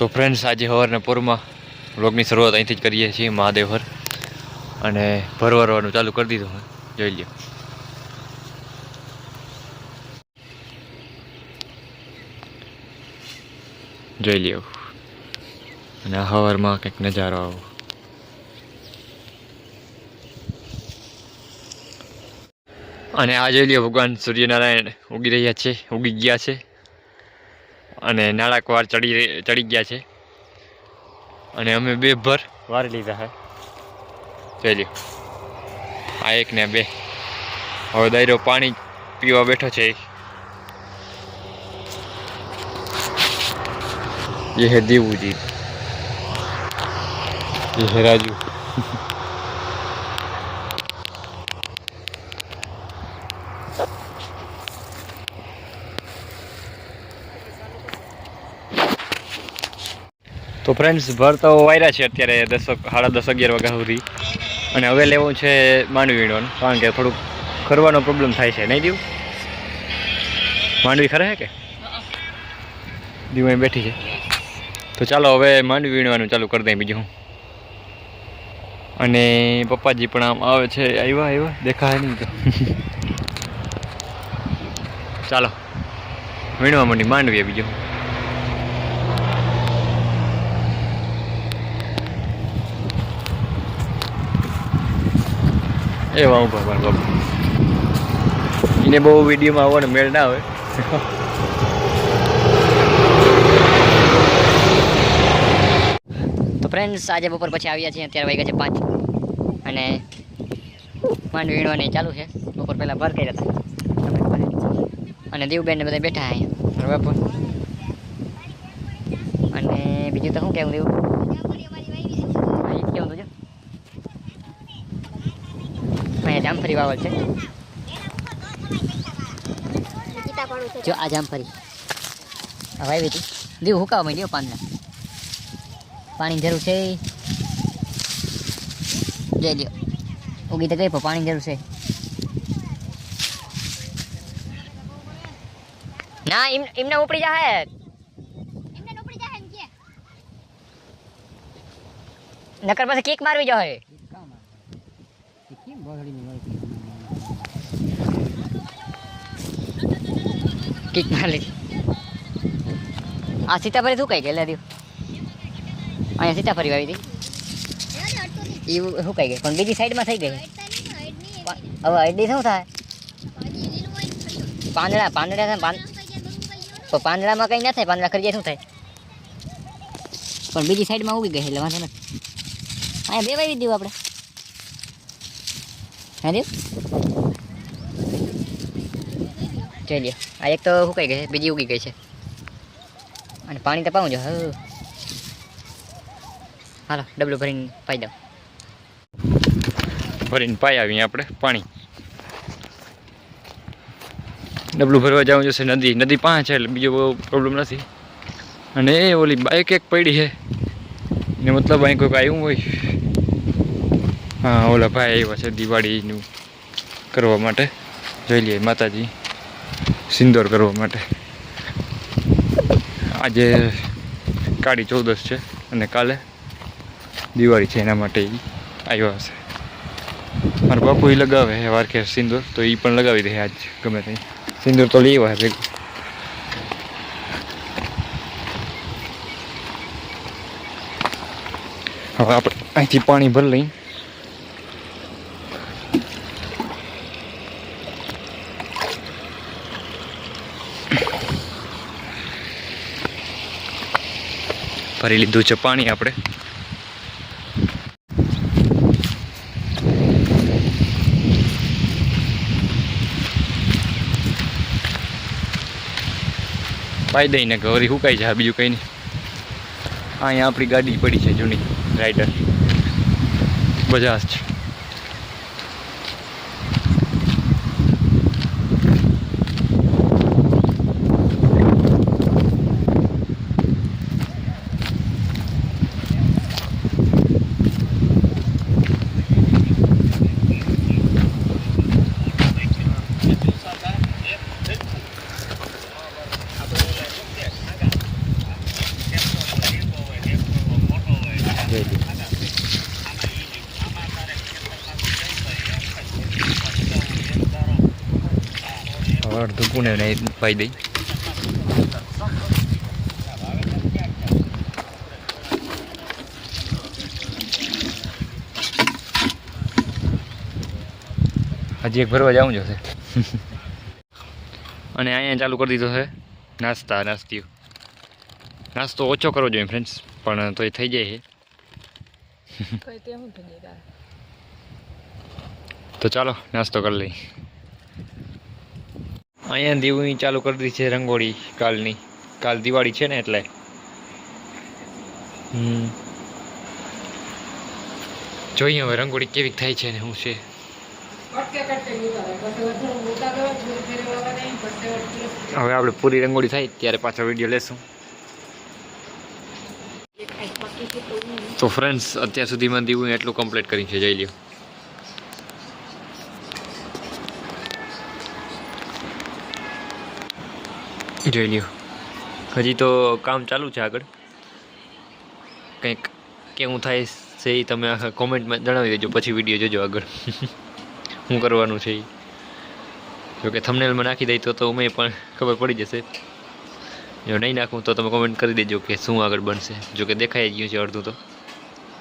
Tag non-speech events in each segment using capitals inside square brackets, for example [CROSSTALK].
તો ફ્રેન્ડ્સ આજે સવારના પોરમાં વ્લોગની શરૂઆત અહીંથી જ કરીએ છીએ મહાદેવર અને ભરવારવાનું ચાલુ કરી દીધું જોઈ લ્યો. જોઈ લ્યો. અને આ સવારમાં કંઈક નજારો આવો. અને આ જોઈ લ્યો, ભગવાન સૂર્યનારાયણ ઉગી રહ્યા છે, ઉગી ગયા છે. અને નાળાકવાર ચડી ચડી ગયા છે. અને અમે બે ભર વારી લીધા હે. ચલ્યો આ એક ને બે. હવે દાયરો પાણી પીવા બેઠો છે એ હે દેવુજી. એ હે રાજુ. તો ફ્રેન્ડ્સ ભર તો વાયરા છે અત્યારે દસ સાડા દસ અગિયાર વાગ્યા સુધી. અને હવે લેવું છે માંડવી વીણવાનું કારણ કે થોડુંક ખરવાનો પ્રોબ્લેમ થાય છે. નહીં દીવું? માંડવી ખરે છે કે? દીવ અહીં બેઠી છે. તો ચાલો હવે માંડવી વીણવાનું ચાલુ કરી દઈએ બીજું. અને પપ્પાજી પણ આમ આવે છે. આવ્યા આવ્યા દેખાય નહીં તો. [LAUGHS] ચાલો, વીણવા માંડી માંડવીએ બીજું. એવા ઊભા મારા બાપુ એને બહુ વિડીયોમાં આવવાનો મેળ ના આવે તો ફ્રેન્ડ્સ આજે બપોર પછી આવ્યા છીએ, અત્યારે વાગ્યા છે પાંચ. અને માંડ વીણવાની ચાલુ છે. બપોર પહેલાં ભર કર્યા હતા. અને દેવબેન બધા બેઠા અહીંયા બરાબર અને બીજું તો શું કેવું દેવું હા, ઈ જ કેવું તું જો અહીંયા જામફળી વાવલ છે. જો આ જામફળી હવે વાવી હતી. દેવ હુકાવા માંડ્યો પાનના. પાણી જરૂર છે. જઈ લ્યો. ઉગી તો ગઈ પણ પાણી જરૂર છે. ના એમ એમને ઉપડી જાય નકર પાસે કેક મારવી જાહે. કિક મારી આ સીતાફળી શું કઈ ગયેલા દીવ અહીંયા સીતાફળી વાવી હતી. એવું શું કઈ ગઈ? પણ બીજી સાઈડમાં થઈ ગઈ. હવે અડધી શું થાય? પાંદડા પાંદડા પાંદડામાં કંઈ ના થાય, પાંદડા ખરી શું થાય? પણ બીજી સાઈડમાં ઉગી ગઈ, એટલે વાંધો નથી. અહીંયા બે વાવી દઉં આપણે. હા દેવ જોઈ લ્યો આ એક તો સુકાઈ ગઈ છે? બીજી ઉગી ગઈ છે. અને પાણી તો પાવું જો. હાલો, ડબલું ભરીને પાઈ દઉં. ભરીને પાઈ આવીએ આપણે, પાણી. ડબલું ભરવા જવું જશે નદી. નદી પાંચ છે એટલે બીજો બહુ પ્રોબ્લેમ નથી. અને એ ઓલી બાઇક એક પડી છે. ને મતલબ અહીં કોઈક આવ્યું હોય. હા, ઓલા ભાઈ આવ્યા છે દિવાળીનું કરવા માટે. જોઈ લઈએ માતાજી સિંદોર કરવા માટે. આજે કાળી ચૌદસ છે અને કાલે દિવાળી છે એના માટે આવ્યા હશે. મારા બાપુ એ લગાવે છે વારખેર સિંદૂર, તો એ પણ લગાવી દે આજ ગમે તે. સિંદૂર તો લઈ આવ્યા ભેગું હવે આપણે અહીંથી પાણી ભરી લઈ ભરી લીધું છે પાણી આપણે. પાઈ દઈને વળી સુકાઈ જાય, બીજું કંઈ નહીં. અહીંયા આપણી ગાડી પડી છે જૂની રાઈડર બજાજ છે. અડધું પુણે ને પાઈ દઈ. હજી એક ભરવા જવું જોશે [LAUGHS] અને અહીંયા ચાલુ કરી દીધો છે. નાસ્તા નાસ્તીઓ નાસ્તો ઓછો કરવો જોઈએ ફ્રેન્ડ્સ પણ તો એ થઈ જાય છે. તો ચાલો નાસ્તો કરી લઈ અહીંયા દીવની ચાલુ કરી દીધી છે રંગોળી કાલની. કાલ દિવાળી છે ને એટલે. હમ. જોઈએ હવે રંગોળી કેવી થાય છે ને શું છે. હવે આપણે પૂરી રંગોળી થાય ત્યારે પાછા વીડિયો લેશું. તો ફ્રેન્ડ્સ અત્યાર સુધીમાં દીવું એટલું કમ્પ્લીટ કરી છે જઈ લ્યો. જોઈ લ્યો. હજી તો કામ ચાલુ છે આગળ. કંઈક કેવું થાય છે એ તમે આખા કોમેન્ટમાં જણાવી દેજો, પછી વીડિયો જોજો આગળ. [LAUGHS] શું કરવાનું છે એ. જોકે થમનેલમાં નાખી દઈ તો તો મેં પણ ખબર પડી જશે. જો નહીં નાખું તો તમે કોમેન્ટ કરી દેજો કે શું આગળ બનશે. જોકે દેખાઈ ગયું છે અડધું તો.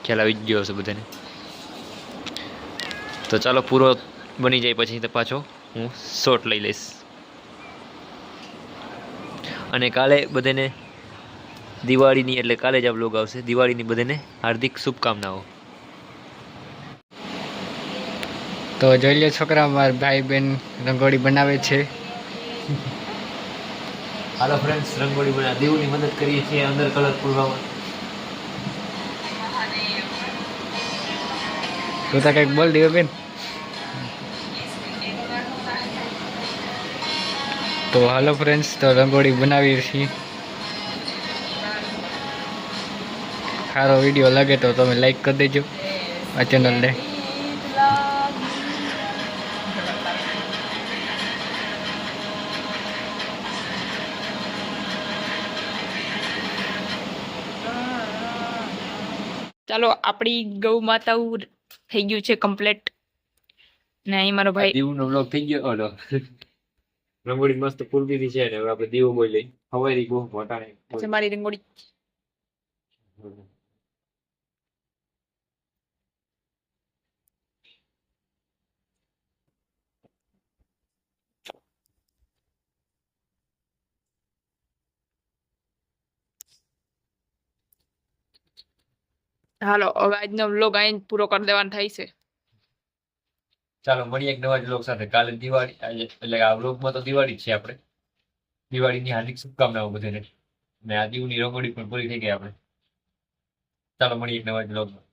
ખ્યાલ આવી જ ગયો હશે બધાને. તો ચાલો પૂરો બની જાય પછી પાછો હું શોર્ટ લઈ લઈશ. અને કાલે બધાને દિવાળીની એટલે કાલે જ આ બ્લોગ આવશે. દિવાળીની બધાને હાર્દિક શુભકામનાઓ. તો જોઈ લો છોકરા મારા ભાઈ બેન રંગોળી બનાવે છે. હાલો ફ્રેન્ડ્સ રંગોળી બના દેવની મદદ કરીએ છીએ અંદર કલર પૂરવામાં. તું તો કંઈક બોલ દેવ બેન. તો હાલો ફ્રેન્ડ્સ તો રંગોળી બનાવીએ છીએ સારો વીડિયો લાગે તો તમે લાઈક કરી દેજો. આ ચેનલને ચાલો આપણી ગૌ માતા થઈ ગયું છે કમ્પ્લેટ ને અહીં મારો ભાઈ દીવનો થઈ ગયો ઓલો રંગોળી મસ્ત પૂરતી થી છે ને, હવે આપણે દીવો બોલી લઈ હવારી બહુ મોટા છે મારી રંગોળી. હાલો, હવે આજનો વ્લોગ અહીં પૂરો કરી દેવાનો થાય છે. ચાલો, મળીએ એક નવા બ્લોગ સાથે. કાલે દિવાળી એટલે આ બ્લોગમાં તો દિવાળી જ છે આપણે. દિવાળીની હાર્દિક શુભકામનાઓ બધાને. અને આ દીવની રંગોળી પણ પૂરી થઈ ગઈ આપણે. ચાલો, મળીએ એક નવા બ્લોગમાં